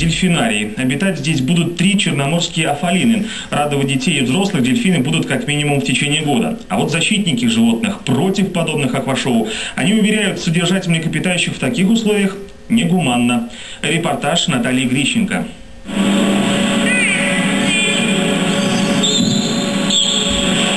Дельфинарий. Обитать здесь будут три черноморские афалины. Радовать детей и взрослых дельфины будут как минимум в течение года. А вот защитники животных против подобных аквашоу. Они уверяют, содержать млекопитающих в таких условиях негуманно. Репортаж Натальи Грищенко.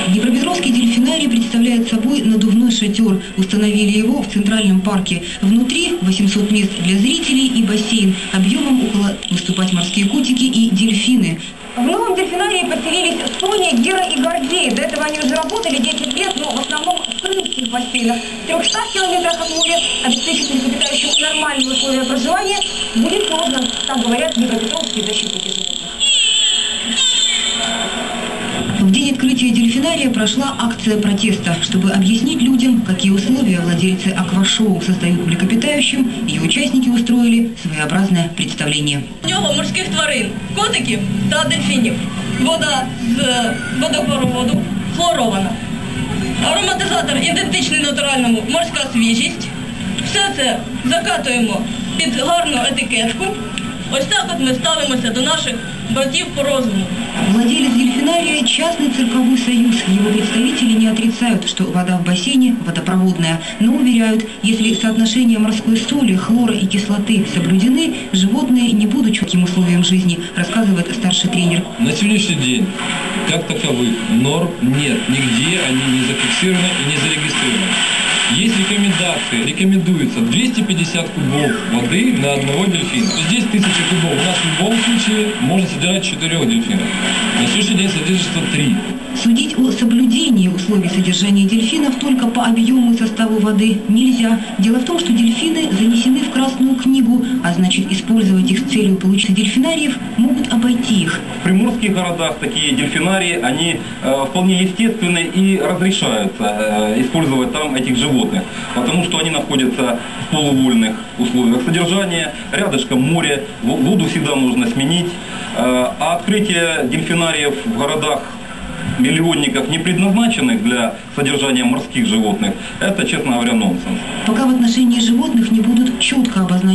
Днепропетровский дельфинарий представляет собой надувной шатер. Установили его в Центральном парке. Внутри 800 мест для зрителей и бассейн. Объемом около выступать морские котики и дельфины. В новом дельфинарии поселились Соня, Гера и Гордей. До этого они уже работали 10 лет, но в основном в крымских бассейнах. В 300 километрах от моря обеспечить млекопитающим нормальные условия проживания будет сложно, так говорят днепропетровские защитники животных. дельфинария прошла акция протеста, чтобы объяснить людям, какие условия владельцы аквашоу создают млекопитающим, ее участники устроили своеобразное представление. У нього морських тварин, котиків та дельфінів. Вода з е, водопроводу хлорована. Ароматизатор ідентичний натуральному морська свіжість. Все це закатуємо під гарну етикетку. Ось так от ми ставимося до наших братів по розуму. Владелец дельфинария – частный цирковой союз. Его представители не отрицают, что вода в бассейне водопроводная, но уверяют, если соотношение морской соли, хлора и кислоты соблюдены, животные не будут чутким условиям жизни, рассказывает старший тренер. На сегодняшний день, как таковых, норм нет. Нигде они не зафиксированы и не зарегистрированы. Есть рекомендации, рекомендуется 250 кубов воды на одного дельфина. Здесь 1000 кубов. У нас в любом случае можно содержать 4 дельфинов. На сегодняшний день содержится 3. Судить о соблюдении условий содержания дельфинов только по объему и составу воды нельзя. Дело в том, что дельфины занесены в Красную книгу, а значит использовать их с целью получения дельфинариев могут В приморских городах такие дельфинарии, они э, вполне естественны и разрешаются э, использовать там этих животных, потому что они находятся в полувольных условиях содержания, рядышком море, воду всегда нужно сменить, Э, а открытие дельфинариев в городах миллионников, не предназначенных для содержания морских животных, это, честно говоря, нонсенс. Пока в отношении животных не будут четко обозначены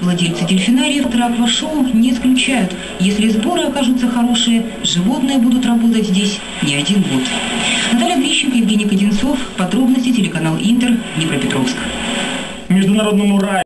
владельцы дельфинариев аквашоу не исключают. Если сборы окажутся хорошие, животные будут работать здесь не один год. Наталья Грищенко, Евгений Кодинцов. Подробности телеканал Интер, Днепропетровск. Международному раю